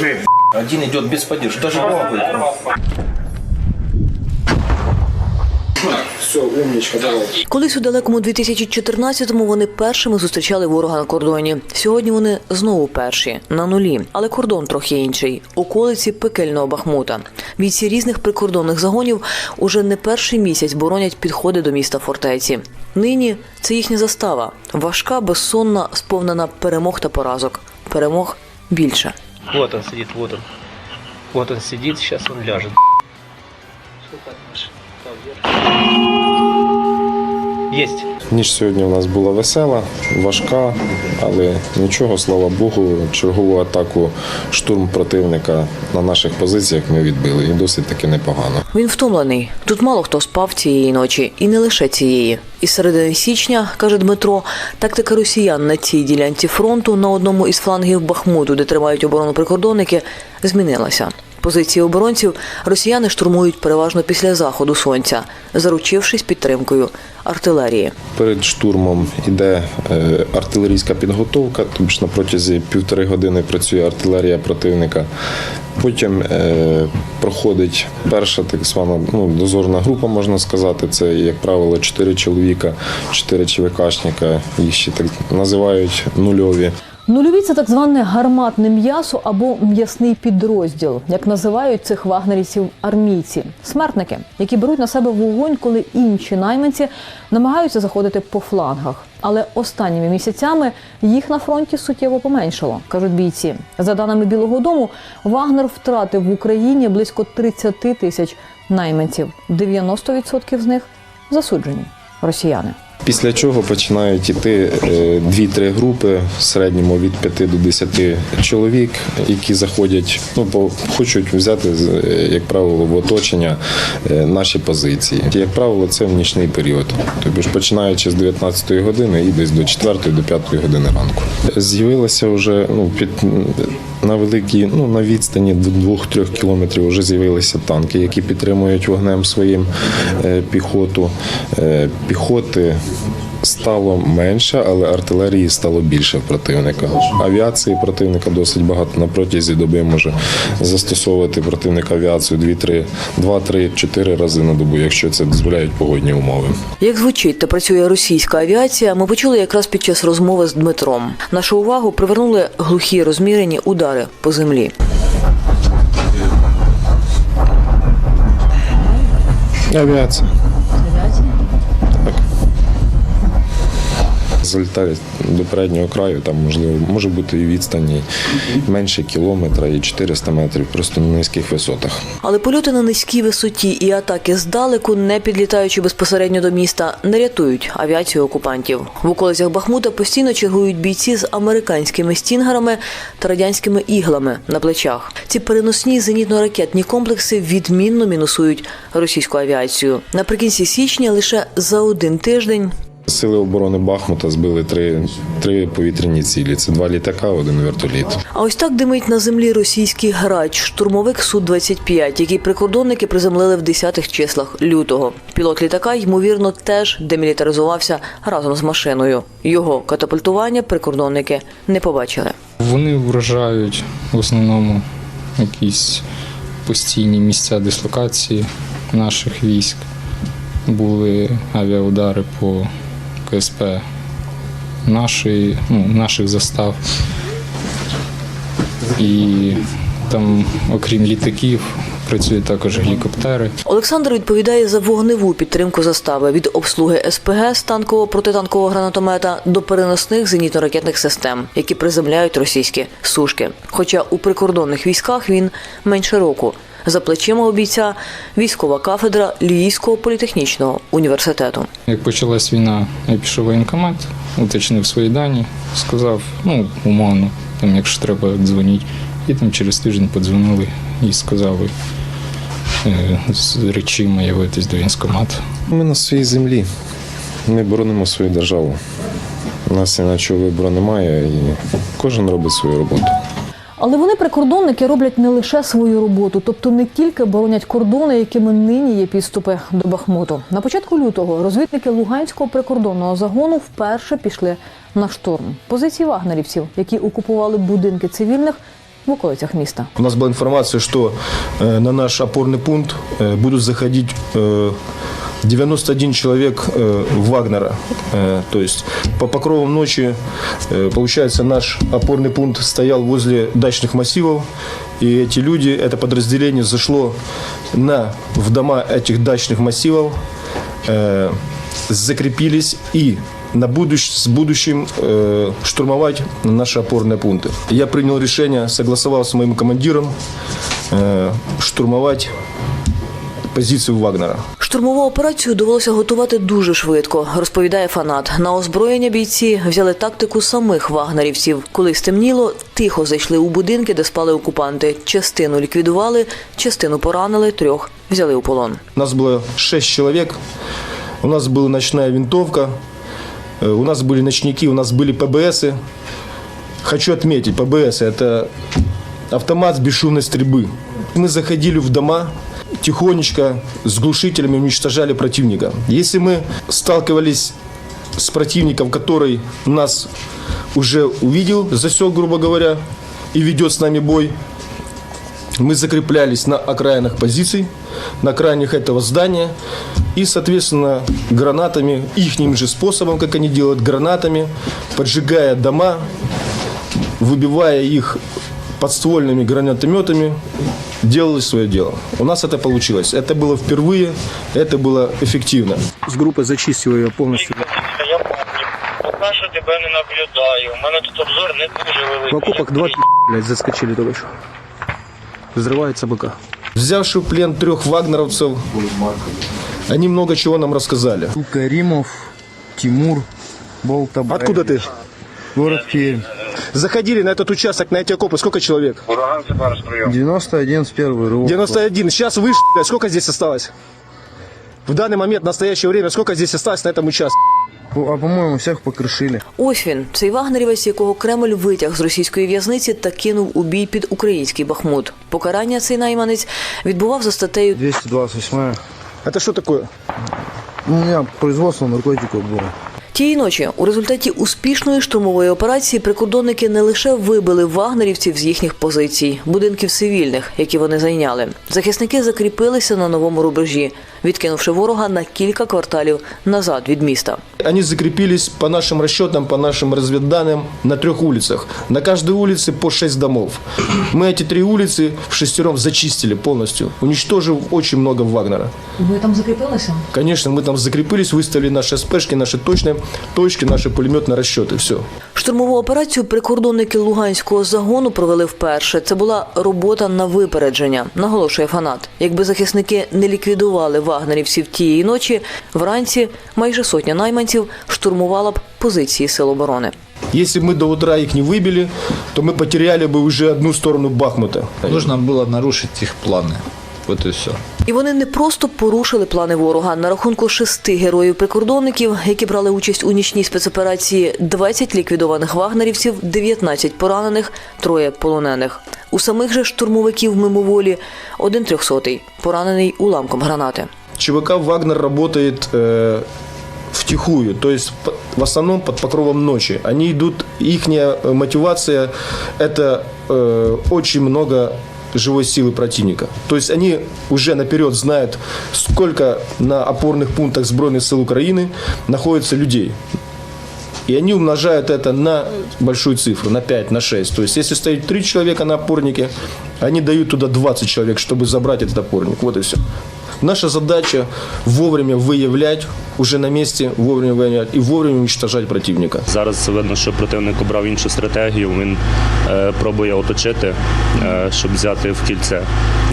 Диви, один идет без поддержки. Даже пробует. Все, умничка, давай. Колись у далекому 2014-му вони першими зустрічали ворога на кордоні. Сьогодні вони знову перші на нулі, але кордон трохи інший. Околиці пекельного Бахмута. Бійці різних прикордонних загонів уже не перший місяць боронять підходи до міста фортеці. Нині це їхня застава. Важка, безсонна, сповнена перемог та поразок. Перемог більше. Вот он сидит, вот он. Вот он сидит, сейчас он ляжет. Есть. Ніч сьогодні у нас була весела, важка, але нічого, слава Богу, чергову атаку штурм противника на наших позиціях ми відбили. І досить таки непогано. Він втомлений. Тут мало хто спав цієї ночі, і не лише цієї. Із середини січня, каже Дмитро, тактика росіян на цій ділянці фронту на одному із флангів Бахмуту, де тримають оборону прикордонники, змінилася. Позиції оборонців росіяни штурмують переважно після заходу сонця, заручившись підтримкою артилерії. Перед штурмом іде е, артилерійська підготовка, тобто на протязі півтори години працює артилерія противника. Потім е, проходить перша так звана ну, дозорна група, можна сказати. Це, як правило, чотири чоловіка, чотири ЧВКшника, їх ще так називають нульові. Нульові це так зване гарматне м'ясо або м'ясний підрозділ, як називають цих вагнерівців армійці, смертники, які беруть на себе вогонь, коли інші найманці намагаються заходити по флангах. Але останніми місяцями їх на фронті суттєво поменшало, кажуть бійці. За даними Білого Дому, Вагнер втратив в Україні близько 30 тисяч найманців. 90% з них засуджені росіяни. Після чого починають іти е, дві-три групи в середньому від 5 до 10 чоловік, які заходять, ну бо хочуть взяти е, як правило в оточення е, наші позиції. Як правило, це в нічний період. Тобто починаючи з 19 години і десь до 4 до 5 години ранку. З'явилося вже ну під на великій, ну на відстані до 2-3 кілометрів вже з'явилися танки, які підтримують вогнем своїм піхоту. Піхоти стало менше, але артилерії стало більше в противника. Авіації противника досить багато на протязі доби може застосовувати противник авіацію 2-3, 2-3-4 рази на добу, якщо це дозволяють погодні умови. Як звучить та працює російська авіація, ми почули якраз під час розмови з Дмитром. Нашу увагу привернули глухі розмірені удари по землі. Авіація. Залітають до переднього краю, там можливо може бути і відстані менше кілометра, і 400 метрів, просто на низьких висотах. Але польоти на низькій висоті і атаки здалеку, не підлітаючи безпосередньо до міста, не рятують авіацію окупантів. В околицях Бахмута постійно чергують бійці з американськими стінгерами та радянськими іглами на плечах. Ці переносні зенітно-ракетні комплекси відмінно мінусують російську авіацію. Наприкінці січня лише за один тиждень Сили оборони Бахмута збили три, три повітряні цілі. Це два літака, один вертоліт. А ось так димить на землі російський грач, штурмовик Су-25, який прикордонники приземлили в 10-х числах лютого. Пілот літака, ймовірно, теж демілітаризувався разом з машиною. Його катапультування прикордонники не побачили. Вони вражають в основному якісь постійні місця дислокації наших військ. Були авіаудари по КСП нашої, ну, наших застав. І там, окрім літаків, працюють також гелікоптери. Олександр відповідає за вогневу підтримку застави від обслуги СПГ з танкового протитанкового гранатомета до переносних зенітно-ракетних систем, які приземляють російські сушки. Хоча у прикордонних військах він менше року. За плечима у бійця військова кафедра Львівського політехнічного університету. Як почалась війна, я пішов в воєнкомат, уточнив свої дані, сказав, ну, умовно, там, якщо треба, дзвоніть. І там через тиждень подзвонили і сказали е, з речима явитись до військкомату. Ми на своїй землі. Ми боронимо свою державу. У нас іначого вибору немає, і кожен робить свою роботу. Але вони прикордонники роблять не лише свою роботу, тобто не тільки боронять кордони, якими нині є підступи до Бахмуту. На початку лютого розвідники Луганського прикордонного загону вперше пішли на штурм. Позиції вагнерівців, які окупували будинки цивільних, в околицях міста. У нас была информация, что э, на наш опорный пункт э, будут заходить э, 91 человек э, Вагнера. Э, то есть по покровам ночи, э, получается, наш опорный пункт стоял возле дачных массивов. И эти люди, это подразделение зашло на, в дома этих дачных массивов, э, закрепились и на будущ, с будущим э, штурмовать наши опорные пункты. Я принял решение, согласовал с моим командиром э, штурмовать позицию Вагнера. Штурмову операцію довелося готувати дуже швидко, розповідає фанат. На озброєння бійці взяли тактику самих вагнерівців. Коли стемніло, тихо зайшли у будинки, де спали окупанти. Частину ліквідували, частину поранили, трьох взяли у полон. У нас было 6 человек, у нас была ночная винтовка, э, у нас были ночники, у нас были ПБСы. Хочу отметить, ПБС – это автомат с бесшумной стрельбы. Мы заходили в дома, тихонечко с глушителями уничтожали противника. Если мы сталкивались с противником, который нас уже увидел, засек, грубо говоря, и ведет с нами бой, мы закреплялись на окраинах позиций, на окраинах этого здания и, соответственно, гранатами, ихним же способом, как они делают, гранатами, поджигая дома, выбивая их подствольными гранатометами, делали свое дело. У нас это получилось. Это было впервые, это было эффективно. С группы зачистил ее полностью. Я помню. Поки що тебе не наблюдаю. У мене тут обзор не дуже В великий. окопах два блядь, заскочили только что. Взрывается БК. Взявши в плен трех вагнеровцев, они много чего нам рассказали. Каримов, Тимур, Болтабаев. Откуда ты? Город Пермь. Заходили на этот участок, на эти окопы. Сколько человек? Ураган це зараз прийом. 91 с первый рывок. 91. Сейчас выше, блядь, сколько здесь осталось? В данный момент, в настоящее время, сколько здесь осталось на этом участке? А по-моему, всех покрышили. Ось він, цей вагнерівець, якого Кремль витяг з російської в'язниці та кинув у бій під український Бахмут. Покарання цей найманець відбував за статтею 228 Это что такое? У меня производство наркотиков было. Тієї ночі у результаті успішної штурмової операції прикордонники не лише вибили вагнерівців з їхніх позицій, будинків цивільних, які вони зайняли. Захисники закріпилися на новому рубежі, відкинувши ворога на кілька кварталів назад від міста. Они закрепились по нашим расчетам, по нашим разведданным на трех улицах. На каждой улице по шесть домов. Мы эти три улицы в шестером зачистили полностью, уничтожив очень много Вагнера. Ви там закріпилися? Конечно, мы там закрепились, выставили наши СПшки, наши точные точки, наши пулеметные расчеты. Все. Штурмову операцію прикордонники Луганського загону провели вперше. Це була робота на випередження, наголошує фанат. Якби захисники не ліквідували вагнерівців тієї ночі, вранці майже сотня найманців штурмувала б позиції сил оборони. Если мы до утра их не выбили, то мы потеряли бы уже одну сторону Бахмута. Нужно было нарушить их планы. Вот и все. І вони не просто порушили плани ворога. На рахунку шести героїв-прикордонників, які брали участь у нічній спецоперації, 20 ліквідованих вагнерівців, 19 поранених, троє полонених. У самих же штурмовиків мимоволі один трьохсотий, поранений уламком гранати. ЧВК «Вагнер» работает э, втихую, то есть в основном под покровом ночи. Они идут, их мотивация – это э, очень много живой силы противника. То есть они уже наперед знают, сколько на опорных пунктах Сбройных сил Украины находится людей. И они умножают это на большую цифру, на 5, на 6. То есть, если стоит 3 человека на опорнике, они дают туда 20 человек, чтобы забрать этот опорник. Вот и все. Наша задача вовремя выявлять, уже на месте вовремя выявлять и вовремя уничтожать противника. Зараз видно, що противник обрав іншу стратегію. Він е, пробує оточити, е, щоб взяти в кільце.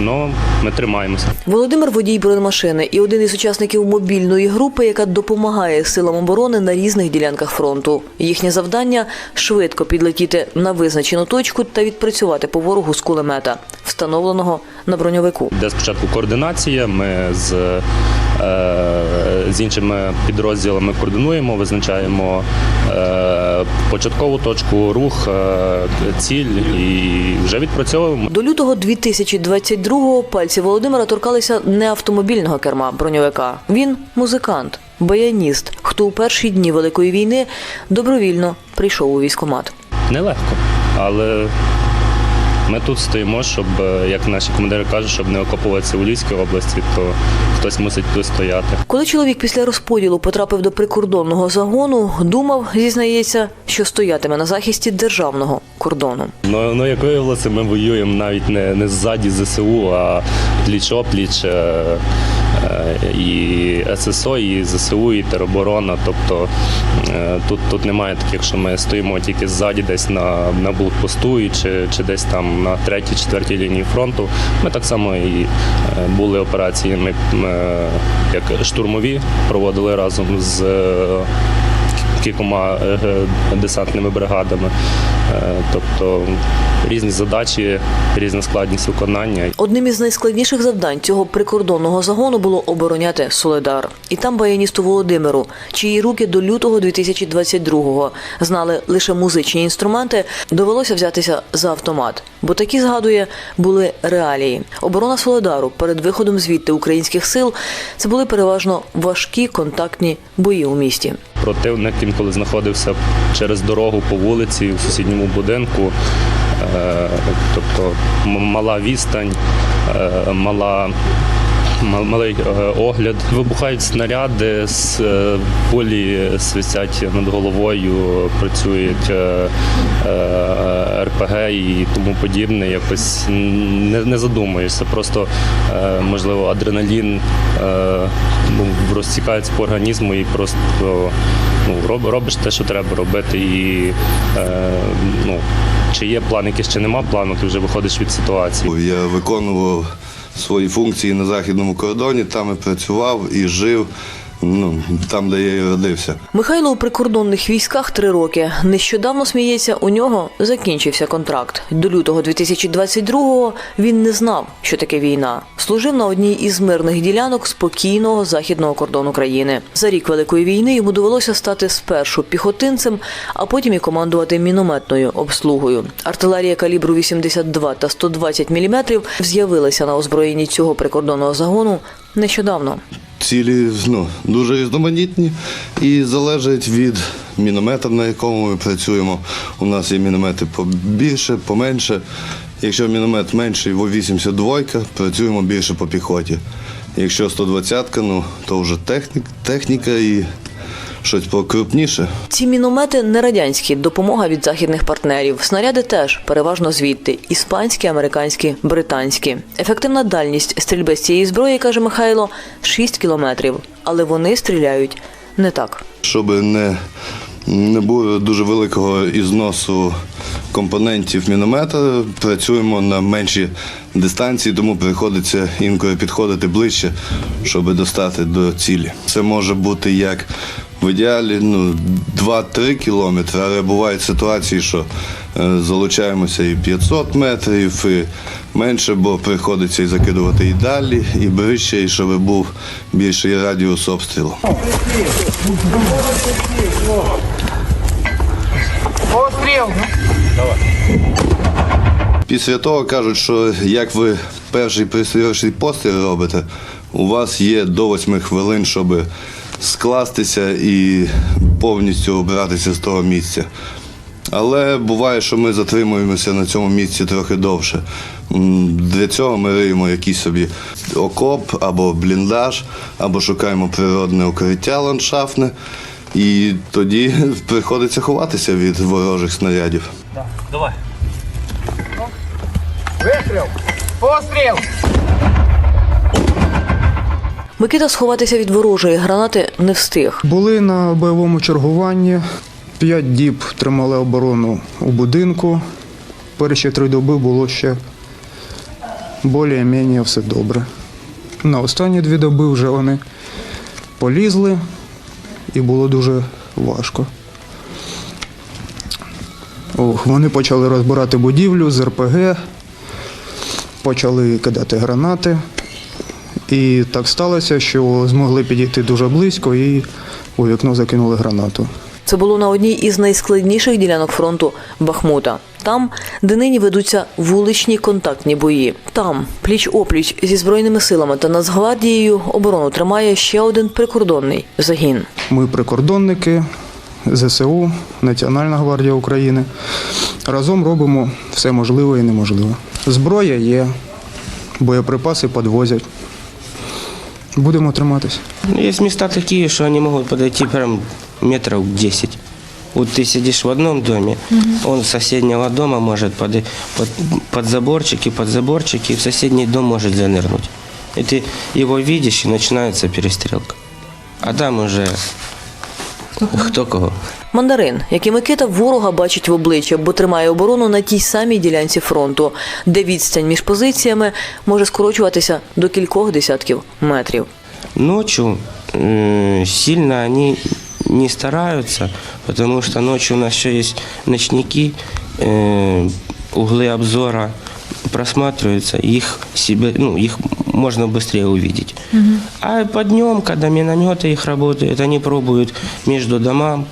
Ну, ми тримаємося. Володимир водій бронемашини і один із учасників мобільної групи, яка допомагає силам оборони на різних ділянках фронту. Їхнє завдання швидко підлетіти на визначену точку та відпрацювати по ворогу з кулемета, встановленого на броньовику. Де спочатку координація. Ми з, е, з іншими підрозділами координуємо, визначаємо е, початкову точку, рух, е, ціль і вже відпрацьовуємо. До лютого 2022-го пальці Володимира торкалися не автомобільного керма броньовика. Він музикант, баяніст, хто у перші дні Великої війни добровільно прийшов у військкомат. Нелегко, але Ми тут стоїмо, щоб, е, як наші командири кажуть, щоб не окопуватися у Львівській області, то хтось мусить тут стояти. Коли чоловік після розподілу потрапив до прикордонного загону, думав, зізнається, що стоятиме на захисті державного кордону. Ну, ну як виявилося, ми воюємо навіть не, не ззаді ЗСУ, а пліч-опліч е, е, і ССО, і ЗСУ, і тероборона. Тобто е, тут, тут немає таких, що ми стоїмо тільки ззаді, десь на, на блокпосту і чи, чи десь там на третій, четвертій лінії фронту. Ми так само і е, були операції, ми е, як штурмові проводили разом з. Кількома е, десантними бригадами. Е, Тобто різні задачі, різна складність виконання. Одним із найскладніших завдань цього прикордонного загону було обороняти Соледар. І там баяністу Володимиру, чиї руки до лютого 2022-го знали лише музичні інструменти, довелося взятися за автомат. Бо такі, згадує, були реалії. Оборона Соледару перед виходом звідти українських сил це були переважно важкі контактні бої у місті. Противник інколи знаходився через дорогу по вулиці у сусідньому будинку. Е, Тобто мала відстань, е, мала. Мал- Малий е, огляд. Вибухають снаряди, е, свисять над головою, працюють е, РПГ і тому подібне. Якось не, не задумуєшся. Просто можливо адреналін ну, розтікається по організму і просто ну, роб, робиш те, що треба робити. І ну, чи є план, якийсь чи нема плану, ти вже виходиш від ситуації. Я виконував свої функції на західному кордоні, там і працював і жив, ну, там, де я і родився. Михайло у прикордонних військах три роки. Нещодавно сміється, у нього закінчився контракт. До лютого 2022-го він не знав, що таке війна. Служив на одній із мирних ділянок спокійного західного кордону країни. За рік великої війни йому довелося стати спершу піхотинцем, а потім і командувати мінометною обслугою. Артилерія калібру 82 та 120 мм з'явилася на озброєнні цього прикордонного загону нещодавно. Цілі ну, дуже різноманітні і залежить від міномета, на якому ми працюємо. У нас є міномети побільше, поменше. Якщо міномет менший, во 82 працюємо більше по піхоті. Якщо 120 ну, то вже технік, техніка і щось покрупніше. Ці міномети не радянські, допомога від західних партнерів. Снаряди теж переважно звідти: іспанські, американські, британські. Ефективна дальність стрільби з цієї зброї, каже Михайло, 6 кілометрів. Але вони стріляють не так. Щоб не, не було дуже великого ізносу компонентів міномета, працюємо на менші дистанції, тому приходиться інколи підходити ближче, щоб достати до цілі. Це може бути як в ідеалі ну, 2-3 кілометри, але бувають ситуації, що е, залучаємося і 500 метрів, і менше, бо приходиться і закидувати і далі, і ближче, і щоб був більший радіус обстрілу. Після того кажуть, що як ви перший пристрілочний постріл робите, у вас є до 8 хвилин, щоб скластися і повністю обратися з того місця. Але буває, що ми затримуємося на цьому місці трохи довше. Для цього ми риємо якийсь собі окоп або бліндаж, або шукаємо природне укриття ландшафтне, і тоді приходиться ховатися від ворожих снарядів. Давай. Микита сховатися від ворожої гранати не встиг. Були на бойовому чергуванні. П'ять діб тримали оборону у будинку. Перші три доби було ще більш-менш все добре. На останні дві доби вже вони полізли і було дуже важко. Ох, вони почали розбирати будівлю з РПГ, почали кидати гранати. І так сталося, що змогли підійти дуже близько і у вікно закинули гранату. Це було на одній із найскладніших ділянок фронту Бахмута. Там, де нині ведуться вуличні контактні бої. Там, пліч опліч зі збройними силами та Нацгвардією оборону тримає ще один прикордонний загін. Ми прикордонники, ЗСУ, Національна гвардія України. Разом робимо все можливе і неможливе. Зброя є, боєприпаси підвозять. Будемо триматися. Ну, Есть места такие, что они могут подойти прям метров 10. Вот ты сидишь в одном доме, он с соседнего дома может под, под, под заборчики, под заборчики, и в соседний дом может занырнуть. И ты его видишь, и начинается перестрелка. А там уже кто кого. Мандарин, який Микита ворога бачить в обличчя, бо тримає оборону на тій самій ділянці фронту, де відстань між позиціями може скорочуватися до кількох десятків метрів. Ночью э, сильно они не стараются, потому что ночью у нас еще есть ночники, э, углы обзора просматриваются, их себе, ну, их можно быстрее увидеть. А по днем, когда минометы их работают, они пробуют между домам,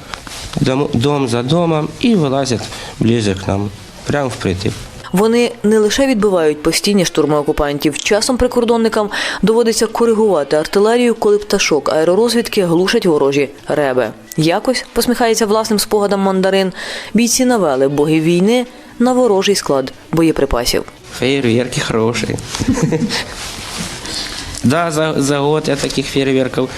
дом, дом за домом и вылазят ближе к нам, прямо впритык. Вони не лише відбивають постійні штурми окупантів. Часом прикордонникам доводиться коригувати артилерію, коли пташок аеророзвідки глушать ворожі реби. Якось посміхається власним спогадам мандарин. Бійці навели богів війни на ворожий склад боєприпасів. Фейерверки хорошие. Да, за, за год я таких фейерверков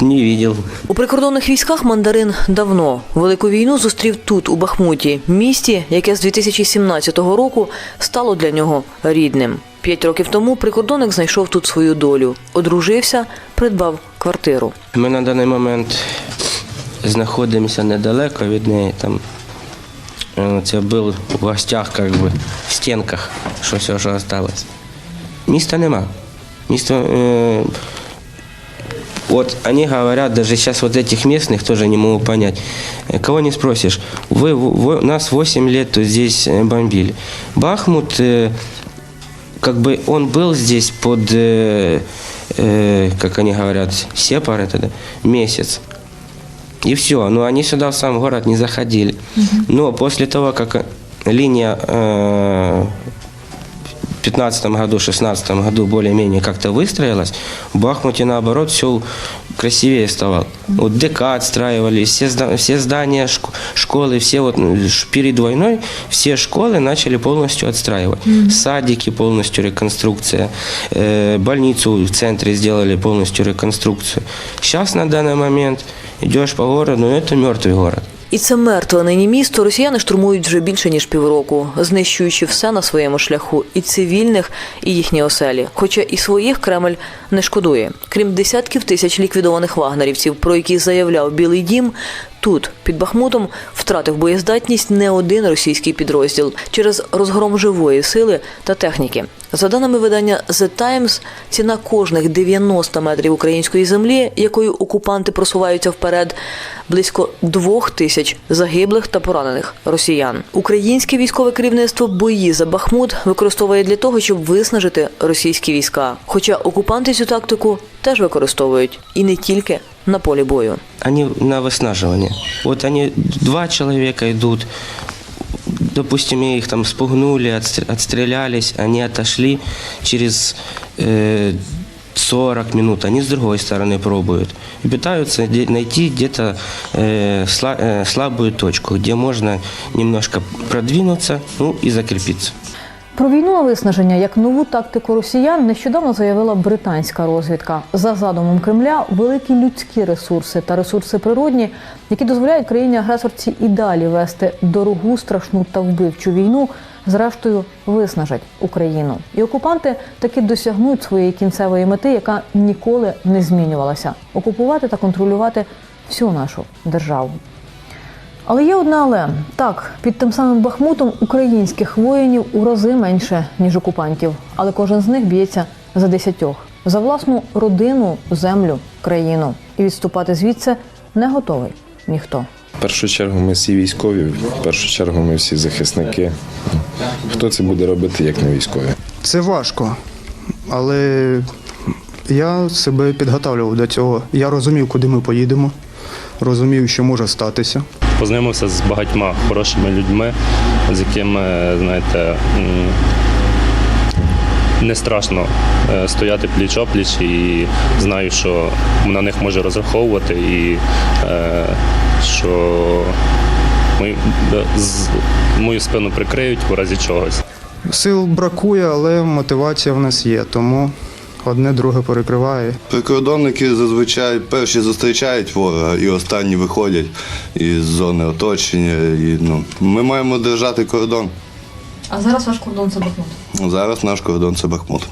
не видел. У прикордонних військах мандарин давно велику війну зустрів тут, у Бахмуті, місті, яке з 2017 року стало для нього рідним. П'ять років тому прикордонник знайшов тут свою долю, одружився, придбав квартиру. Ми на даний момент знаходимося недалеко від неї. Там це був у гостях, як би, в стінках, що все, що залишилось. Міста нема. Місто. Е, вот они говорят, даже сейчас вот этих местных тоже не могу понять. Э, Кого не спросишь, вы, вы- нас 8 лет тут здесь э, бомбили. Бахмут, э, как бы он был здесь под, э, э, как они говорят, сепар это, да, месяц. И все. Но они сюда в сам город не заходили. Но после того, как линия э, в 15 году, 16 году более-менее как-то выстроилась, в Бахмуте наоборот все красивее стало. Вот ДК отстраивали, все, все здания шк- школы, все вот ну, перед войной все школы начали полностью отстраивать. Садики полностью реконструкция, э, больницу в центре сделали полностью реконструкцию. Сейчас на данный момент идешь по городу, ну это мертвый город. І це мертве нині місто росіяни штурмують вже більше ніж півроку, знищуючи все на своєму шляху, і цивільних, і їхні оселі. Хоча і своїх Кремль не шкодує. Крім десятків тисяч ліквідованих вагнерівців, про які заявляв Білий Дім, тут під Бахмутом втратив боєздатність не один російський підрозділ через розгром живої сили та техніки. За даними видання The Times, ціна кожних 90 метрів української землі, якою окупанти просуваються вперед, близько двох тисяч загиблих та поранених росіян. Українське військове керівництво бої за Бахмут використовує для того, щоб виснажити російські війська. Хоча окупанти цю тактику теж використовують і не тільки на полі бою. они на выснаживание. Вот они, два человека идут, допустим, их там спугнули, отстр- отстрелялись, они отошли через э, 40 минут, они с другой стороны пробуют. И пытаются де- найти где-то э, сла- э, слабую точку, где можно немножко продвинуться ну, и закрепиться. Про війну на виснаження як нову тактику росіян нещодавно заявила британська розвідка. За задумом Кремля великі людські ресурси та ресурси природні, які дозволяють країні агресорці і далі вести дорогу, страшну та вбивчу війну, зрештою виснажать Україну. І окупанти таки досягнуть своєї кінцевої мети, яка ніколи не змінювалася окупувати та контролювати всю нашу державу. Але є одне але так, під тим самим Бахмутом українських воїнів у рази менше, ніж окупантів, але кожен з них б'ється за десятьох за власну родину, землю, країну. І відступати звідси не готовий ніхто. В першу чергу ми всі військові, в першу чергу ми всі захисники. Хто це буде робити, як не військові? Це важко, але я себе підготовлював до цього. Я розумів, куди ми поїдемо, розумів, що може статися. Познайомився з багатьма хорошими людьми, з якими, знаєте, не страшно е, стояти пліч-опліч і знаю, що на них можу розраховувати і е, що мою спину прикриють у разі чогось. Сил бракує, але мотивація в нас є, тому одне друге перекриває. Прикордонники зазвичай перші зустрічають ворога і останні виходять із зони оточення. І, ну, ми маємо держати кордон. А зараз ваш кордон це Бахмут. Зараз наш кордон це Бахмут.